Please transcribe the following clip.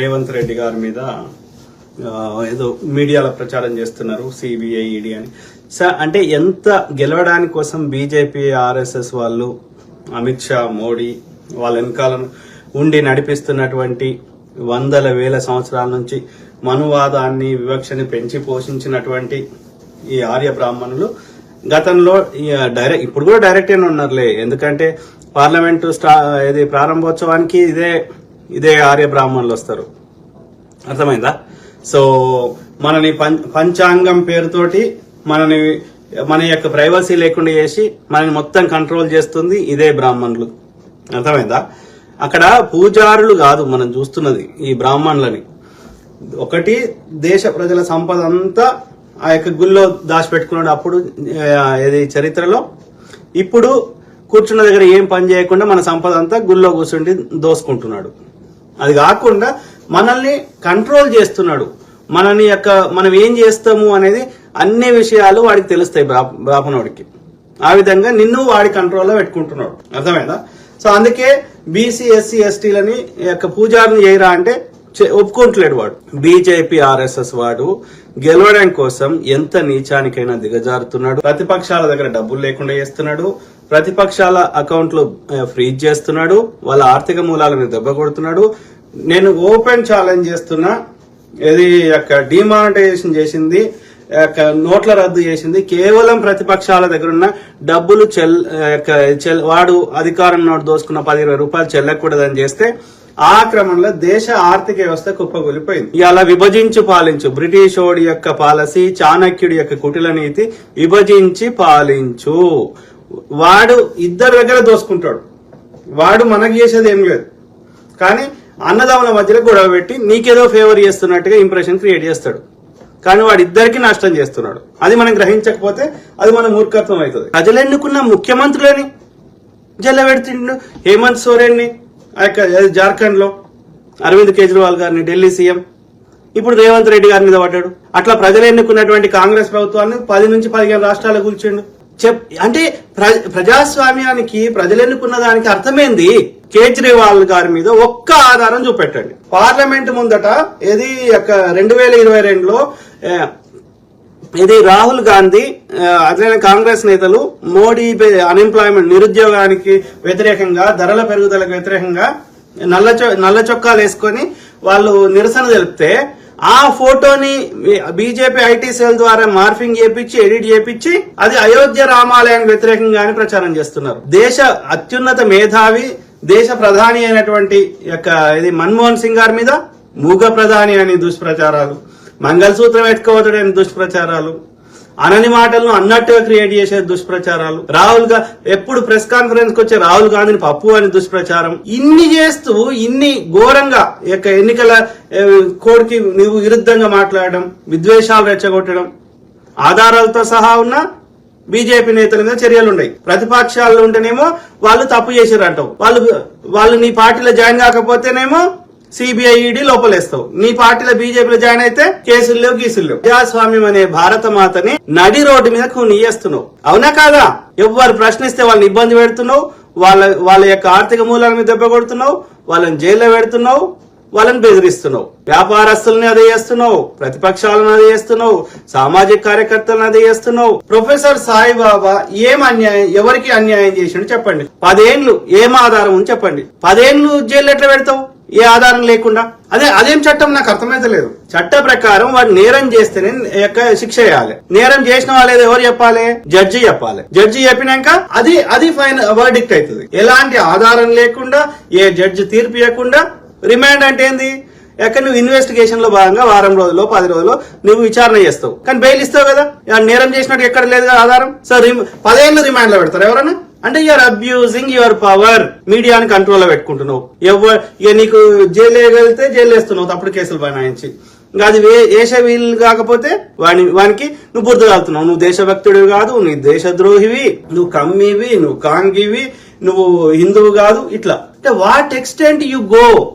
రేవంత్ రెడ్డి గారి మీద ఏదో మీడియాలో ప్రచారం చేస్తున్నారు సిబిఐ ఈడీ అని. సార్ అంటే ఎంత గెలవడానికి కోసం బీజేపీ ఆర్ఎస్ఎస్ వాళ్ళు అమిత్ షా మోడీ వాళ్ళ వెనకాల ఉండి నడిపిస్తున్నటువంటి వందల వేల సంవత్సరాల నుంచి మనువాదాన్ని వివక్షని పెంచి పోషించినటువంటి ఈ ఆర్య బ్రాహ్మణులు గతంలో డైరెక్ట్ ఇప్పుడు కూడా డైరెక్ట్ గానే ఉన్నారులే. ఎందుకంటే పార్లమెంటు స్టా ఇది ప్రారంభోత్సవానికి ఇదే ఇదే ఆర్య బ్రాహ్మణులు వస్తారు. అర్థమైందా? సో మనని పం- పంచాంగం పేరుతోటి మనని మన యొక్క ప్రైవసీ లేకుండా చేసి మనని మొత్తం కంట్రోల్ చేస్తుంది ఇదే బ్రాహ్మణులు. అర్థమైందా? అక్కడ పూజారులు కాదు మనం చూస్తున్నది ఈ బ్రాహ్మణులని. ఒకటి దేశ ప్రజల సంపద అంతా ఆ యొక్క గుళ్ళో దాచిపెట్టుకున్నాడు అప్పుడు ఇది చరిత్రలో. ఇప్పుడు కూర్చున్న దగ్గర ఏం పని చేయకుండా మన సంపద అంతా గుళ్ళో కూర్చుండి దోసుకుంటున్నాడు. అది కాకుండా మనల్ని కంట్రోల్ చేస్తున్నాడు. మనని యొక్క మనం ఏం చేస్తాము అనేది అన్ని విషయాలు వాడికి తెలుస్తాయి బ్రా- బ్రాహ్మణుడికి. ఆ విధంగా నిన్ను వాడి కంట్రోల్లో పెట్టుకుంటున్నాడు. అర్థమైందా? సో అందుకే బీసీ ఎస్సీ ఎస్టీలని యొక్క పూజారిని చేయరా అంటే ఒప్పుకుంటలేడు వాడు. బీజేపీ ఆర్ఎస్ఎస్ వాడు గెలవడం కోసం ఎంత నీచానికైనా దిగజారుతున్నాడు. ప్రతిపక్షాల దగ్గర డబ్బులు లేకుండా చేస్తున్నాడు. ప్రతిపక్షాల అకౌంట్లు ఫ్రీజ్ చేస్తున్నాడు. వాళ్ళ ఆర్థిక మూలాలను దెబ్బ కొడుతున్నాడు నేను ఓపెన్ ఛాలెంజ్ చేస్తున్నా. ఇది యొక్క డిమానిటైజేషన్ చేసింది. యొక్క నోట్ల రద్దు చేసింది. కేవలం ప్రతిపక్షాల దగ్గర ఉన్న డబ్బులు చెల్ యొక్క చెల్ వాడు అధికారం నోటు దోసుకున్న పది ఇరవై రూపాయలు చెల్లకూడదని చేస్తే ఆ క్రమంలో దేశ ఆర్థిక వ్యవస్థ కుప్పగొలిపోయింది ఇలా విభజించు పాలించు. బ్రిటిష్ ఓడి యొక్క పాలసీ చాణక్యుడి యొక్క కుటిల నీతి విభజించి పాలించు. వాడు ఇద్దరి దగ్గర దోసుకుంటాడు. వాడు మనకు చేసేది ఏం లేదు. కానీ అన్నదమ్ముల మధ్యలో గొడవ పెట్టి నీకేదో ఫేవర్ చేస్తున్నట్టుగా ఇంప్రెషన్ క్రియేట్ చేస్తాడు. కానీ వాడు ఇద్దరికి నష్టం చేస్తున్నాడు. అది మనం గ్రహించకపోతే అది మన మూర్ఖత్వం అవుతుంది. ప్రజలు ఎన్నుకున్న ముఖ్యమంత్రులని జల్లబెడుతుండు హేమంత్ సోరెన్ని జార్ఖండ్లో అరవింద్ కేజ్రీవాల్ గారిని ఢిల్లీ సీఎం. ఇప్పుడు రేవంత్ రెడ్డి గారి మీద పడ్డాడు. అట్లా ప్రజలు ఎన్నుకున్నటువంటి కాంగ్రెస్ ప్రభుత్వాన్ని పది నుంచి పదిహేను రాష్ట్రాలు కూల్చిండు. చెప్ అంటే ప్ర- ప్రజాస్వామ్యానికి ప్రజలు ఎన్నుకున్న దానికి అర్థమైంది? కేజ్రీవాల్ గారి మీద ఒక్క ఆధారం చూపెట్టండి. పార్లమెంట్ ముందట ఏది రెండు వేల ఇరవై రెండులో ఇది రాహుల్ గాంధీ ఆ, అట్లనే కాంగ్రెస్ నేతలు మోడీ అన్ఎంప్లాయ్మెంట్ నిరుద్యోగానికి వ్యతిరేకంగా ధరల పెరుగుదలకు వ్యతిరేకంగా నల్ల నల్ల చొక్కాలు వేసుకొని వాళ్ళు నిరసన తెలిపితే ఆ ఫోటోని బీజేపీ ఐటీ సెల్ ద్వారా మార్ఫింగ్ చేపించి ఎడిట్ చేపించి అది అయోధ్య రామాలయానికి వ్యతిరేకంగా అని ప్రచారం చేస్తున్నారు. దేశ అత్యున్నత మేధావి దేశ ప్రధాని అయినటువంటి యొక్క ఇది మన్మోహన్ సింగ్ గారి మీద మూగ ప్రధాని అని దుష్ప్రచారాలు మంగళసూత్రం ఎత్తుకోవడం దుష్ప్రచారాలు అనని మాటలను అన్నట్టుగా క్రియేట్ చేసే దుష్ప్రచారాలు. రాహుల్గా ఎప్పుడు ప్రెస్ కాన్ఫరెన్స్కి వచ్చే రాహుల్ గాంధీని పప్పు అని దుష్ప్రచారం. ఇన్ని చేస్తూ ఇన్ని ఘోరంగా యొక్క ఎన్నికల కోడ్కి నువ్వు విరుద్ధంగా మాట్లాడడం విద్వేషాలు రెచ్చగొట్టడం ఆధారాలతో సహా ఉన్న బీజేపీ నేతల మీద చర్యలు ఉన్నాయి. ప్రతిపక్షాలు ఉంటేనేమో వాళ్ళు తప్పు చేశారు అంటావు. వాళ్ళు వాళ్ళు నీ పార్టీలో జాయిన్ కాకపోతేనేమో సిబిఐ ఈడీ లోపలేస్తావు. నీ పార్టీలో బీజేపీలో జాయిన్ అయితే కేసులు లేవు గీసులు లేవు. ప్రజాస్వామ్యం అనే భారత మాతని నడి రోడ్డు మీద నీయేస్తున్నావు అవునా కాదా? ఎవరు ప్రశ్నిస్తే వాళ్ళని ఇబ్బంది పెడుతున్నావు. వాళ్ళ వాళ్ళ యొక్క ఆర్థిక మూలాల మీద దెబ్బ కొడుతున్నావు. వాళ్ళని జైల్లో పెడుతున్నావు. వాళ్ళని బెదిరిస్తున్నావు. వ్యాపారస్తుల్ని అదే చేస్తున్నావు. ప్రతిపక్షాలను అదే చేస్తున్నావు. సామాజిక కార్యకర్తలను అదే చేస్తున్నావు. ప్రొఫెసర్ సాయిబాబా ఏం అన్యాయం ఎవరికి అన్యాయం చేసిండు చెప్పండి. పదేండ్లు ఏం ఆధారం చెప్పండి. పదేండ్లు జైలు ఎట్లా పెడతావు? ఏ ఆధారం లేకుండా? అదే అదేం చట్టం? నాకు అర్థమైతే లేదు. చట్ట ప్రకారం వాడు నేరం చేస్తేనే యొక్క శిక్ష వేయాలి నేరం చేసిన వాళ్ళేది ఎవరు చెప్పాలి? జడ్జి చెప్పాలి. జడ్జి చెప్పినాక అది అది ఫైన్ వర్డిక్ట్ అవుతుంది. ఎలాంటి ఆధారం లేకుండా ఏ జడ్జి తీర్పు ఇవ్వకుండా రిమాండ్ అంటే ఏంది? ఎక్కడ నువ్వు ఇన్వెస్టిగేషన్లో భాగంగా వారం రోజులు పది రోజులు నువ్వు విచారణ చేస్తావు. కానీ బెయిల్ ఇస్తావు కదా? నేరం చేసినట్టు ఎక్కడ లేదు ఆధారం? సో రిమ్- పదేళ్ళు రిమాండ్లో పెడతారు ఎవరన్నా అంటే యూఆర్ అబ్యూజింగ్ యువర్ పవర్ మీడియాని కంట్రోల్లో పెట్టుకుంటున్నావు. ఎవరు ఇక నీకు జైలు వెళ్తే జైలు వేస్తున్నావు. తప్పుడు కేసులు బనాయించి. ఇంకా అది వే- వేసే వీలు కాకపోతే వాని వానికి నువ్వు బుద్ధి నువ్వు దేశభక్తుడివి కాదు నీ దేశద్రోహివి నువ్వు కమ్మివి నువ్వు కాంగివి నువ్వు హిందువు కాదు ఇట్లా. అంటే వాట్ ఎక్స్టెంట్ యు గో